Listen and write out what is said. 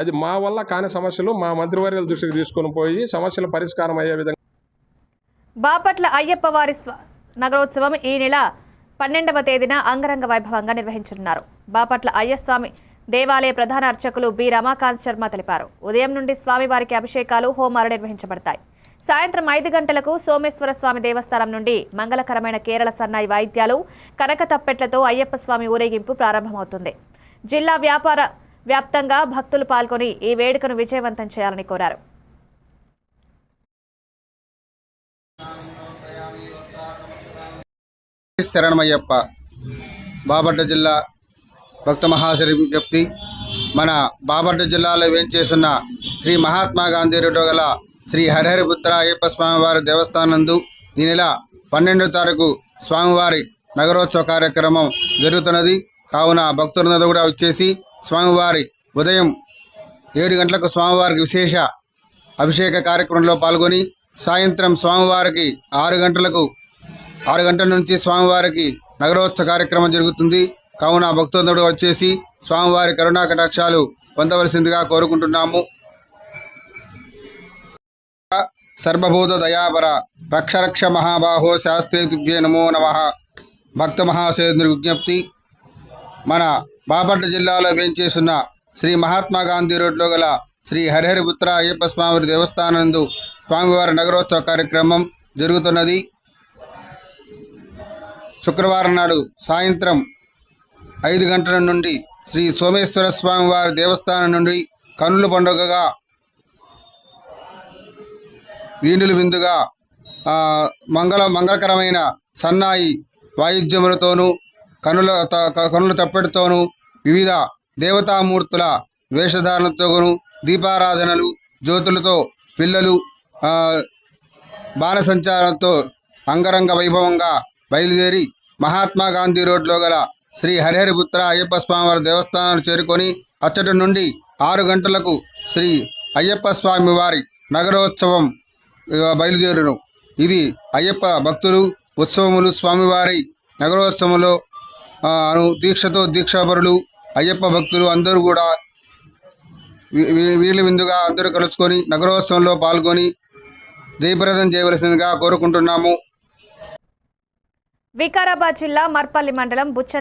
అది మా వల్ల కాని సమస్యలు మా మంత్రివర్యుల దృష్టికి తీసుకుని పోయి సమస్యల పరిష్కారం అయ్యే విధంగా బాపట్ల అయ్యప్ప వారి నగరోత్సవం ఈ నెల పన్నెండవ తేదీన అంగరంగ వైభవంగా నిర్వహించనున్నారు. బాపట్ల అయ్యస్వామి దేవాలయ ప్రధాన అర్చకులు బి. రమాకాంత్ శర్మ తెలిపారు. ఉదయం నుండి స్వామివారికి అభిషేకాలు హోమాలు నిర్వహించబడతాయి. సాయంత్రం ఐదు గంటలకు సోమేశ్వర స్వామి దేవస్థానం నుండి మంగళకరమైన కేరళ సన్నాయి వాయిద్యాలు కనక తప్పెట్లతో అయ్యప్ప స్వామి ఊరేగింపు ప్రారంభమవుతుంది. జిల్లా వ్యాపార వ్యాప్తంగా భక్తులు పాల్గొని ఈ వేడుకను విజయవంతం చేయాలని కోరారు. శరణమయ్యప్ప బాపట్ల జిల్లా భక్త మహాశరి విజ్ఞప్తి. మన బాపట్ల జిల్లాలో వేంచేస్తున్న శ్రీ మహాత్మా గాంధీ రెడ్డి గల శ్రీ హరిహరిపుత్ర అయ్యప్ప స్వామివారి దేవస్థానందు ఈ నెల పన్నెండో తారీఖు స్వామివారి నగరోత్సవ కార్యక్రమం జరుగుతున్నది. కావున భక్తులందరూ కూడా వచ్చేసి స్వామివారి ఉదయం ఏడు గంటలకు స్వామివారికి విశేష అభిషేక కార్యక్రమంలో పాల్గొని సాయంత్రం స్వామివారికి ఆరు గంటలకు ఆరు గంటల నుంచి స్వామివారికి నగరోత్సవ కార్యక్రమం జరుగుతుంది. కావున భక్తులందరూ వచ్చేసి స్వామివారి కరుణా కటాక్షాలు పొందవలసిందిగా కోరుకుంటున్నాము. సర్వభూత దయాపర రక్ష రక్ష మహాబాహో శాస్త్రే నమో నమ. భక్త మహాశయ విజ్ఞప్తి మన బాపట్ల జిల్లాలో వేంచేస్తున్న శ్రీ మహాత్మా గాంధీ రోడ్లో గల శ్రీ హరిహరిపుత్ర అయ్యప్ప స్వామి దేవస్థానందు స్వామివారి నగరోత్సవ కార్యక్రమం జరుగుతున్నది. శుక్రవారం నాడు సాయంత్రం ఐదు గంటల నుండి శ్రీ సోమేశ్వర స్వామివారి దేవస్థానం నుండి కన్నుల పండుగగా వీణులు విందుగా మంగళ మంగళకరమైన సన్నాయి వాయిద్యములతోనూ కనుల త- క- కనుల తప్పెడుతోనూ వివిధ దేవతామూర్తుల వేషధారణతోనూ దీపారాధనలు జ్యోతులతో పిల్లలు బాణసంచారంతో అంగరంగ వైభవంగా బయలుదేరి మహాత్మా గాంధీ రోడ్లో గల శ్రీ హరిహరిపుత్ర అయ్యప్ప స్వామివారి దేవస్థానాన్ని చేరుకొని అచ్చటి నుండి ఆరు గంటలకు శ్రీ అయ్యప్ప స్వామి వారి నగరోత్సవం బయలుదేరును. ఇది అయ్యప్ప భక్తులు ఉత్సవములు స్వామివారి నగరోత్సవంలో దీక్షతో దీక్షాపరులు అయ్యప్ప భక్తులు అందరూ కూడా వీళ్ళు విందుగా అందరూ కలుసుకొని నగరోత్సవంలో పాల్గొని జయప్రదం చేయవలసిందిగా కోరుకుంటున్నాము. వికారాబాద్ జిల్లా మర్పల్లి మండలం బుచ్చ